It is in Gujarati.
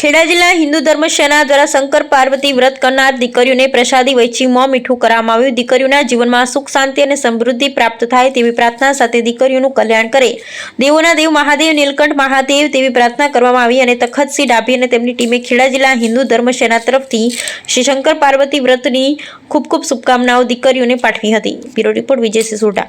ખેડા જિલ્લા હિન્દુ ધર્મસેના દ્વારા શંકર પાર્વતી વ્રત કરનાર દીકરીઓને પ્રસાદી વહેંચી મોં મીઠું કરવામાં આવ્યું. દીકરીઓના જીવનમાં સુખ, શાંતિ અને સમૃદ્ધિ પ્રાપ્ત થાય તેવી પ્રાર્થના સાથે દીકરીઓનું કલ્યાણ કરે. દેવોના દેવ મહાદેવ, નીલકંઠ મહાદેવ તેવી પ્રાર્થના કરવામાં આવી અને તખતસિંહ ડાભી અને તેમની ટીમે ખેડા જિલ્લા હિન્દુ ધર્મસેના તરફથી શ્રી શંકર પાર્વતી વ્રતની ખૂબ ખૂબ શુભકામનાઓ દીકરીઓને પાઠવી હતી. બ્યુરો રિપોર્ટ વિજય સિસોડા